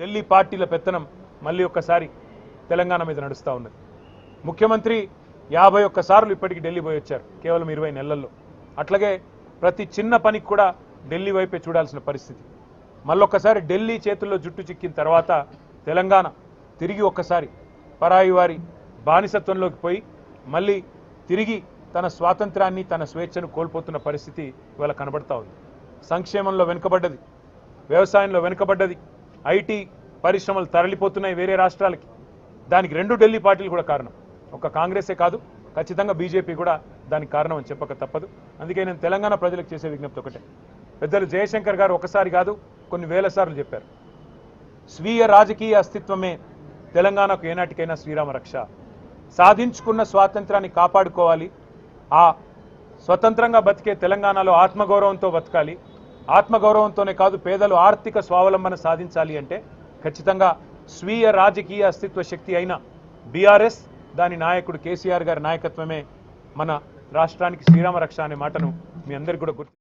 ఢిల్లీ పార్టీల పెత్తనం మళ్ళీ ఒక్కసారి తెలంగాణ మీద నడుస్తూ ఉన్నది. ముఖ్యమంత్రి యాభై ఒక్కసార్లు ఇప్పటికి ఢిల్లీ పోయి వచ్చారు కేవలం ఇరవై నెలల్లో. అట్లాగే ప్రతి చిన్న పనికి కూడా ఢిల్లీ వైపే చూడాల్సిన పరిస్థితి. మళ్ళొక్కసారి ఢిల్లీ చేతుల్లో జుట్టు చిక్కిన తర్వాత తెలంగాణ తిరిగి ఒక్కసారి పరాయి వారి బానిసత్వంలోకి పోయి మళ్ళీ తిరిగి తన స్వాతంత్రాన్ని తన స్వేచ్ఛను కోల్పోతున్న పరిస్థితి ఇవాళ కనబడతా ఉంది. సంక్షేమంలో వెనుకబడ్డది వ్యవసాయంలో వెనుకబడ్డది ఐటీ పరిశ్రమలు తరలిపోతున్నాయి వేరే రాష్ట్రాలకి. దానికి రెండు ఢిల్లీ పార్టీలు కూడా కారణం. ఒక కాంగ్రెసే కాదు ఖచ్చితంగా బీజేపీ కూడా దానికి కారణం అని చెప్పక తప్పదు. అందుకే నేను తెలంగాణ ప్రజలకు చేసే విజ్ఞప్తి ఒకటే. పెద్దలు జయశంకర్ గారు ఒకసారి కాదు కొన్ని వేల సార్లు చెప్పారు. స్వీయ రాజకీయ అస్తిత్వమే తెలంగాణకు ఏనాటికైనా శ్రీరామ రక్ష. సాధించుకున్న స్వాతంత్రాన్ని కాపాడుకోవాలి. ఆ స్వతంత్రంగా బతికే తెలంగాణలో ఆత్మగౌరవంతో బతకాలి. ఆత్మగౌరవంతోనే కాదు పేదలు ఆర్థిక స్వావలంబన సాధించాలి అంటే ఖచ్చితంగా స్వీయ రాజకీయ అస్తిత్వ శక్తి అయిన బీఆర్ఎస్ దాని నాయకుడు కేసీఆర్ గారి నాయకత్వమే మన రాష్ట్రానికి శ్రీరామ రక్ష అనే మాటను మీ అందరికీ కూడా గుర్తు